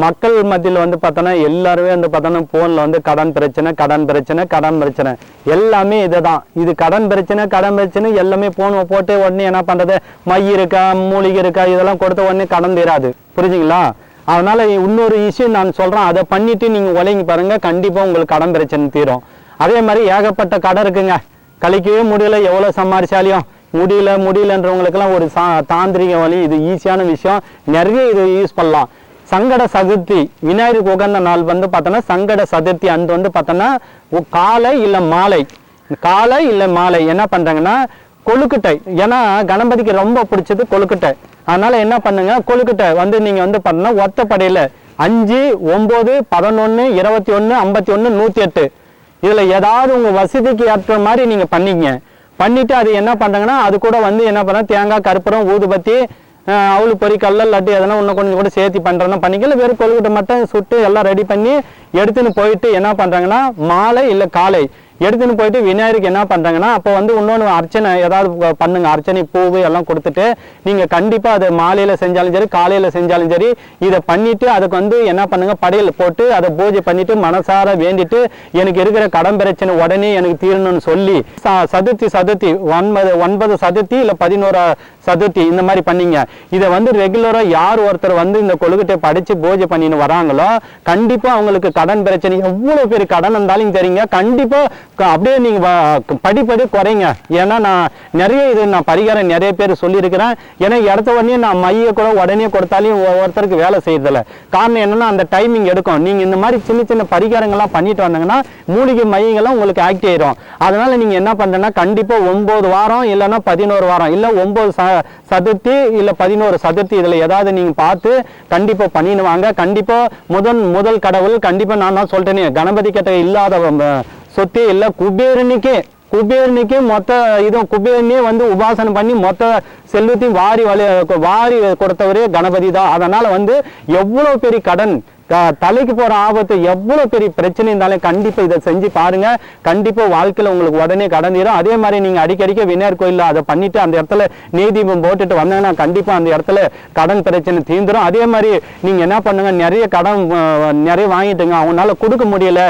மக்கள் மத்தியில் வந்து பார்த்தோன்னா எல்லாருமே வந்து பார்த்தோன்னா ஃபோனில் வந்து கடன் பிரச்சனை கடன் பிரச்சனை கடன் பிரச்சனை. எல்லாமே இதுதான். இது கடன் பிரச்சனை கடன் பிரச்சனை எல்லாமே ஃபோன் போட்டு உடனே என்ன பண்ணுறது மை இருக்கா மூலிகை இருக்கா இதெல்லாம் கொடுத்த உடனே கடன் தீராது. புரிஞ்சுங்களா? அதனால் இன்னொரு இஷ்யூ நான் சொல்கிறேன் அதை பண்ணிவிட்டு நீங்கள் உலங்கி பாருங்க. கண்டிப்பாக உங்களுக்கு கடன் பிரச்சனை தீரும். அதே மாதிரி ஏகப்பட்ட கடன் இருக்குங்க. கழிக்கவே முடியல. எவ்வளோ சம்பாரிச்சாலையும் முடியல முடியலன்றவங்களுக்கெல்லாம் ஒரு சா தாந்திரிக வழி இது ஈஸியான விஷயம். நிறைய இது யூஸ் பண்ணலாம். சங்கட சதுர்த்தி விநாயகருக்கு உகந்த நாள் வந்து பார்த்தோன்னா சங்கட சதுர்த்தி அந்த வந்து பார்த்தோன்னா காலை இல்லை மாலை. காலை இல்லை மாலை என்ன பண்ணுறாங்கன்னா கொழுக்கட்டை. ஏன்னா கணபதிக்கு ரொம்ப பிடிச்சது கொழுக்கட்டை. அதனால என்ன பண்ணுங்க? கொழுக்கட்டை வந்து நீங்கள் வந்து பார்த்தோன்னா ஒத்தப்படையில் அஞ்சு ஒம்பது பதினொன்று இருபத்தி ஒன்று ஐம்பத்தி ஒன்று நூற்றி எட்டு இதில் ஏதாவது உங்கள் வசதிக்கு ஏற்ற மாதிரி நீங்கள் பண்ணிக்கங்க. பண்ணிவிட்டு அது என்ன பண்ணுறாங்கன்னா அது கூட வந்து என்ன பண்ண தேங்காய் கருப்பூரம் ஊதுபத்தி அவளுக்கு அவலு பொறி கல்ல இல்லாட்டி எதனா இன்னும் கொஞ்சம் கூட சேர்த்து பண்ணுறதுனா பண்ணிக்கல வெறும் கொழுக்கிட்ட மட்டும் சுட்டு எல்லாம் ரெடி பண்ணி எடுத்துன்னு போயிட்டு என்ன பண்ணுறாங்கன்னா மாலை இல்லை காலை எடுத்துன்னு போயிட்டு விநாயகருக்கு என்ன பண்ணுறாங்கன்னா அப்போ வந்து இன்னொன்று அர்ச்சனை ஏதாவது பண்ணுங்க. அர்ச்சனை பூவு எல்லாம் கொடுத்துட்டு நீங்கள் கண்டிப்பாக அதை மாலையில் செஞ்சாலும் சரி காலையில் செஞ்சாலும் சரி இதை பண்ணிட்டு அதுக்கு வந்து என்ன பண்ணுங்க படையல் போட்டு அதை பூஜை பண்ணிட்டு மனசார வேண்டிட்டு எனக்கு இருக்கிற கடன் பிரச்சனை உடனே எனக்கு தீரணும்னு சொல்லி சதுர்த்தி சதுர்த்தி ஒன்பது ஒன்பது சதுர்த்தி இல்லை பதினோரா சதுர்த்தி இந்த மாதிரி பண்ணீங்க. இதை வந்து ரெகுலராக யார் ஒருத்தர் வந்து இந்த கொழுக்கட்டை படித்து பூஜை பண்ணின்னு வராங்களோ கண்டிப்பாக அவங்களுக்கு கடன் பிரச்சனை. எவ்வளோ பேர் கடன் இருந்தாலும் தெரியுங்க கண்டிப்பாக அப்படியே நீங்கள் படிப்படி குறைங்க. ஏன்னா நான் நிறைய இது நான் பரிகாரம் நிறைய பேர் சொல்லியிருக்கிறேன். ஏன்னா இடத்த உடனே நான் மைய கூட உடனே கொடுத்தாலையும் ஒருத்தருக்கு வேலை செய்யறதில்ல. காரணம் என்னன்னா அந்த டைமிங் எடுக்கும். நீங்கள் இந்த மாதிரி சின்ன சின்ன பரிகாரங்கள்லாம் பண்ணிட்டு வந்தீங்கன்னா மூலிகை மையங்கள்லாம் உங்களுக்கு ஆக்ட் ஆயிரும். அதனால் நீங்கள் என்ன பண்ணுறேன்னா கண்டிப்பாக ஒம்பது வாரம் இல்லைன்னா பதினோரு வாரம் இல்லை ஒம்பது சதுர்த்தி இல்லை பதினோரு சதுர்த்தி இதில் ஏதாவது நீங்கள் பார்த்து கண்டிப்பாக பண்ணிடுவாங்க வாங்க. கண்டிப்பாக முதல் முதல் கடவுள் கண்டிப்பாக நான் தான் சொல்லிட்டேனே கணபதி கிட்ட இல்லாத சொத்தே இல்லை. குபேரனுக்கே குபேரனுக்கே மொத்த இதுவும் குபேரனே வந்து உபாசனை பண்ணி மொத்த செல்வத்தையும் வாரி வலி வாரி கொடுத்தவரே கணபதி தான். அதனால் வந்து எவ்வளோ பெரிய கடன் தலைக்கு போற ஆபத்து எவ்வளவு பெரிய பிரச்சனை இருந்தாலும் கண்டிப்பா இதை செஞ்சு பாருங்க. கண்டிப்பா வாழ்க்கையில உங்களுக்கு உடனே கடந்திரும் அதே மாதிரி நீங்க அடிக்கடிக்க விநாயகர் கோயிலில் அதை பண்ணிட்டு அந்த இடத்துல நீதீபம் போட்டுட்டு வந்தாங்கன்னா கண்டிப்பா அந்த இடத்துல கடன் பிரச்சனை தீர்ந்துடும் அதே மாதிரி நீங்க என்ன பண்ணுங்க நிறைய கடன் நிறைய வாங்கிட்டுங்க. அவனால கொடுக்க முடியல.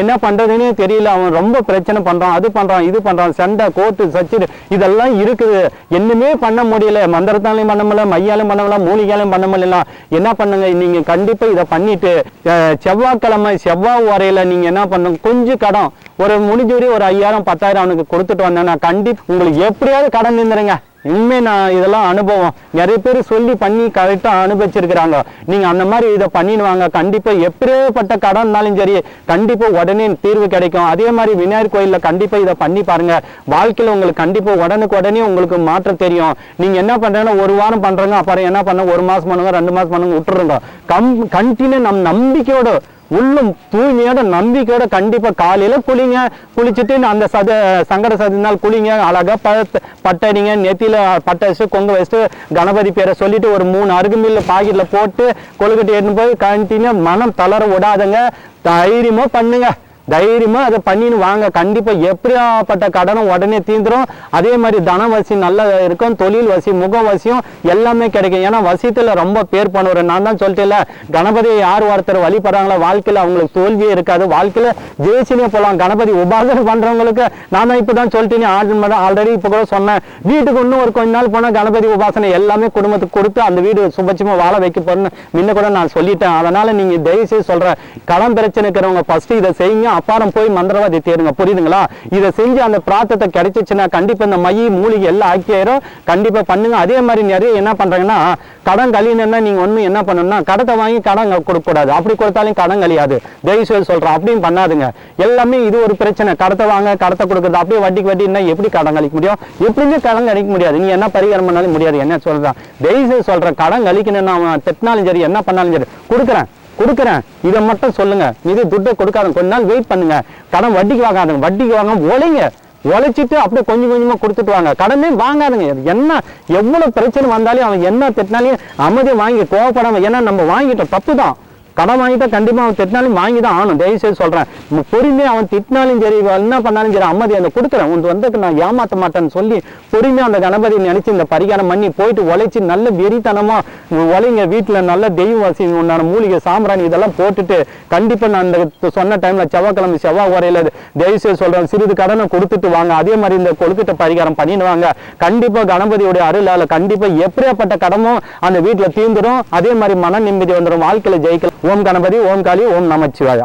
என்ன பண்றதுன்னே தெரியல. அவன் ரொம்ப பிரச்சனை பண்றான் அது பண்றான் இது பண்றான் சண்டை கோர்ட்டு சச்சிடு இதெல்லாம் இருக்குது. என்னமே பண்ண முடியல. மந்திரத்தாலையும் பண்ண முடியல மையாலும் பண்ண முடியல மூலிகையாலும் பண்ண முடியல. என்ன பண்ணுங்க நீங்க கண்டிப்பா இதை பண்ணிட்டு அஹ், செவ்வாய்க்கிழமை செவ்வாய் வரையில நீங்க என்ன பண்ணுங்க கொஞ்சம் கடன். ஒரு முடிஞ்சவரி ஒரு ஐயாயிரம் பத்தாயிரம் அவனுக்கு கொடுத்துட்டு வந்தேன்னா கண்டிப்பா உங்களுக்கு எப்படியாவது கடன் நின்றுருங்க உண்மை நான் இதெல்லாம் அனுபவம். நிறைய பேர் சொல்லி பண்ணி கரெக்டாக அனுபவிச்சிருக்கிறாங்க. நீங்கள் அந்த மாதிரி இதை பண்ணிடுவாங்க. கண்டிப்பாக எப்படியேப்பட்ட கடன் இருந்தாலும் சரி கண்டிப்பாக உடனே தீர்வு கிடைக்கும். அதே மாதிரி விநாயகர் கோயிலில் கண்டிப்பாக இதை பண்ணி பாருங்கள் வாழ்க்கையில் உங்களுக்கு கண்டிப்பாக உடனுக்கு உடனே உங்களுக்கு மாற்றம் தெரியும். நீங்கள் என்ன பண்ணுறேன்னா ஒரு வாரம் பண்ணுறங்க அப்புறம் என்ன பண்ண ஒரு மாதம் பண்ணுங்க ரெண்டு மாதம் பண்ணுங்க விட்டுருங்க. கம் கண்டினியூ நம் நம்பிக்கையோட உள்ளும் தூய்மையோட நம்பிக்கையோட கண்டிப்பா காலையில குளிங்க குளிச்சுட்டு அந்த சத சங்கட சதுர்த்தி நாள் குளிங்க அழகா ப பட்டடிங்க நெத்தியில பட்டை வச்சுட்டு கொங்க வச்சுட்டு கணபதி பேரை சொல்லிட்டு ஒரு மூணு அருகுமில்ல பாக்கெட்ல போட்டு கொழுக்கட்டை எடுத்து போய் கண்டினியூ மனம் தளர விடாதங்க. தைரியமா பண்ணுங்க. தைரியமாக அதை பண்ணின்னு வாங்க. கண்டிப்பாக எப்படியாப்பட்ட கடனும் உடனே தீந்துரும். அதே மாதிரி தன வசி நல்லா இருக்கும். தொழில் வசி முக வசியும் எல்லாமே கிடைக்கும். ஏன்னா வசியத்தில் ரொம்ப பேர் பண்ணுவார். நான் தான் சொல்லிட்டேன்ல கணபதியை யார் ஒருத்தர் வழிபடுறாங்களோ வாழ்க்கையில் அவங்களுக்கு தோல்வியே இருக்காது. வாழ்க்கையில் ஜெயிச்சுனே போகலாம் கணபதி உபாசனை பண்ணுறவங்களுக்கு நான் தான் இப்பதான் சொல்லிட்டேன் ஆல்ரெடி இப்போ கூட சொன்னேன். வீட்டுக்கு இன்னும் ஒரு கொஞ்ச நாள் போனால் கணபதி உபாசனை எல்லாமே குடும்பத்துக்கு கொடுத்து அந்த வீடு சுபட்சமாக வாழ வைக்க போறேன்னு முன்ன கூட நான் சொல்லிட்டேன். அதனால் நீங்கள் தயவு சொல்கிறேன் கடன் பிரச்சனை இருக்கிறவங்க ஃபஸ்ட்டு இதை செய்யுங்க. அப்பாரம் போய் மந்திரவாதி தேடுங்க. புரியுதுங்களா? இதை செஞ்சு அந்த பிராத்தத்தை கிடைச்சிச்சுன்னா கண்டிப்பா இந்த மை மூலிகை எல்லாம் ஆக்கியாயிரும் கண்டிப்பா பண்ணுங்க. அதே மாதிரி நிறைய என்ன பண்றாங்கன்னா கடன் கழியணும்னா நீங்க ஒண்ணு என்ன பண்ணணும்னா கடத்தை வாங்கி கடன் கொடுக்க கூடாது அப்படி கொடுத்தாலும் கடன் கழியாது. தயவு செய்து சொல்றேன். அப்படியும் பண்ணாதுங்க. எல்லாமே இது ஒரு பிரச்சனை. கடத்தை வாங்க கடத்தை கொடுக்குறது அப்படியே வட்டிக்கு வட்டின்னா எப்படி கடன் கழிக்க முடியும்? எப்படியுமே கடன் கழிக்க முடியாது. நீ என்ன பரிகாரம் பண்ணாலும் முடியாது. என்ன சொல்றான்? தயவு செய்து சொல்றேன் கடன் கழிக்கணும்னா அவன் திட்டினாலும் சரி என்ன பண்ணாலும் சரி கொடுக்குறேன். கொடுக்குறேன். இதை மட்டும் சொல்லுங்க. இது துட்டை கொடுக்காத கொஞ்ச நாள் வெயிட் பண்ணுங்க. கடன் வட்டிக்கு வாங்காதுங்க வட்டிக்கு வாங்க ஒலைங்க உழைச்சிட்டு அப்படியே கொஞ்சம் கொஞ்சமா கொடுத்துட்டு வாங்க. கடனே வாங்காதுங்க. என்ன எவ்வளவு பிரச்சனை வந்தாலும் அவன் என்ன திட்டினாலையும் அமைதியை வாங்கி கோவப்படாம ஏன்னா நம்ம வாங்கிட்டோம் தப்பு தான். கடன் வாங்கிட்டா கண்டிப்பா அவன் திட்டினாலும் வாங்கி தான் ஆகணும். தயவு செய்து சொல்றேன் உம் அவன் திட்டினாலும் சரி என்ன பண்ணாலும் சரி அம்மதி அந்த கொடுக்குறேன் உன் வந்து நான் ஏமாத்த மாட்டேன்னு சொல்லி பொறுமையா அந்த கணபதி நினைச்சு இந்த பரிகாரம் பண்ணி போயிட்டு உழைச்சி நல்ல வெறித்தனமா உழைங்க வீட்டுல நல்ல தெய்வம் வாசி உண்டான மூலிகை சாம்பிராணி இதெல்லாம் போட்டுட்டு கண்டிப்பா நான் இந்த சொன்ன டைம்ல செவ்வாய்க்கிழமை செவ்வாய் உரையில் தயவு செய்து சொல்றேன். சிறிது கடனை கொடுத்துட்டு வாங்க. அதே மாதிரி இந்த கொழுக்கிட்ட பரிகாரம் பண்ணிடுவாங்க கண்டிப்பா கணபதியுடைய அருளால கண்டிப்பா எப்படியாப்பட்ட கடமும் அந்த வீட்டுல தீந்துடும் அதே மாதிரி மன நிம்மதி வந்துடும் வாழ்க்கையில ஜெயிக்கலாம். ஓம் கணபதி ஓம் காளி ஓம் நமச்சிவாயா.